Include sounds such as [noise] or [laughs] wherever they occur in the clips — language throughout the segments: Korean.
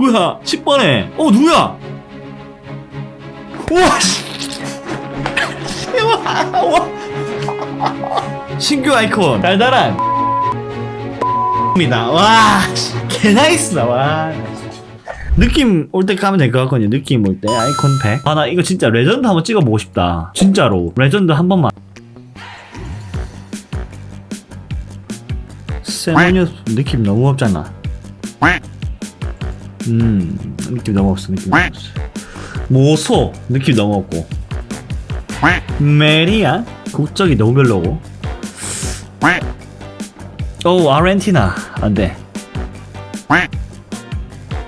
누구야? 10번에. 어, 누구야? 우와, 씨. 신규 아이콘. 달달한. 입니다. 와, 씨. 개나이스다, 와. 느낌 올 때 가면 될 것 같거든요. 느낌 올 때. 아이콘 팩. 아, 나 이거 진짜 레전드 한번 찍어보고 싶다. 진짜로. 레전드 한 번만. 세모니어스 느낌 너무 없잖아. 음, 느낌 너무 없어, 느낌 너무 없어. 모소, 느낌 너무 없고. 메리아, 국적이 너무 별로고. 오, 아르헨티나, 안 돼.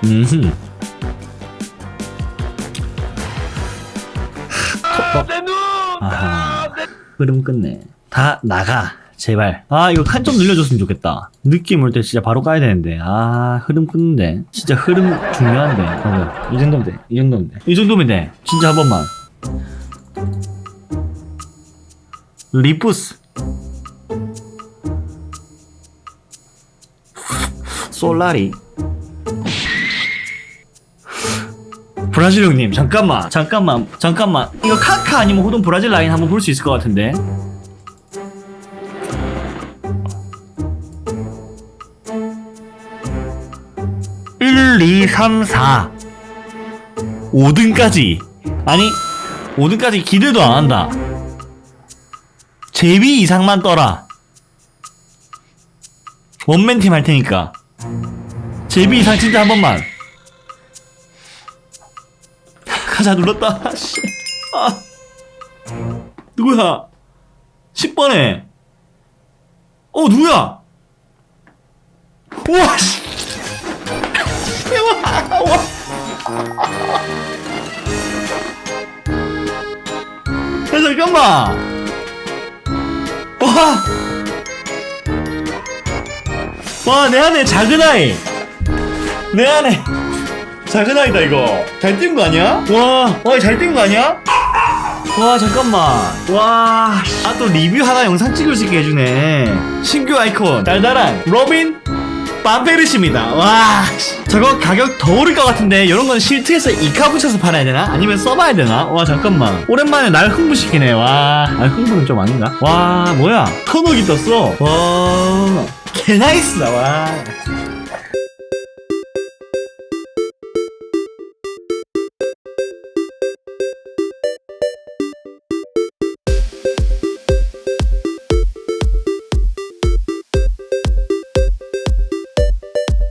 음. 아하. 흐름 끝내. 다 나가. 제발. 아, 이거 칸 좀 늘려줬으면 좋겠다. 느낌 올 때 진짜 바로 까야 되는데. 아, 흐름 끊는데. 진짜 흐름 중요한데. 어, 이 정도면 돼. 이 정도면 돼. 이 정도면 돼. 진짜 한 번만. 리푸스. 솔라리. 브라질 형님 잠깐만 잠깐만 잠깐만 이거 카카 아니면 호동 브라질 라인 한번 볼 수 있을 것 같은데 1, 2, 3, 4 5등까지. 아니 5등까지 기대도 안 한다. 제비 이상만 떠라. 원맨팀 할 테니까. 제비 이상 진짜 한 번만. 가자 눌렀다. [laughs] 씨. 아. 누구야? 10번에. 어 누구야? 우와 씨 야 잠깐만 와 와 내 안에 작은 아이! 내 안에 작은 아이다 이거. 잘 뛴 거 아니야? 와 와 잘 뛴 거 아니야? 와 잠깐만. 와 아 또 리뷰 하나 영상 찍을 수 있게 해주네. 신규 아이콘. 달달한 로빈 빰페르시입니다. 와 저거 가격 더 오를 것 같은데 이런 건 실트에서 이카 붙여서 팔아야 되나? 아니면 써봐야 되나? 와 잠깐만. 오랜만에 날 흥분시키네. 와 아, 흥분은 좀 아닌가? 와 뭐야? 천억이 떴어. 와 개나이스다. 와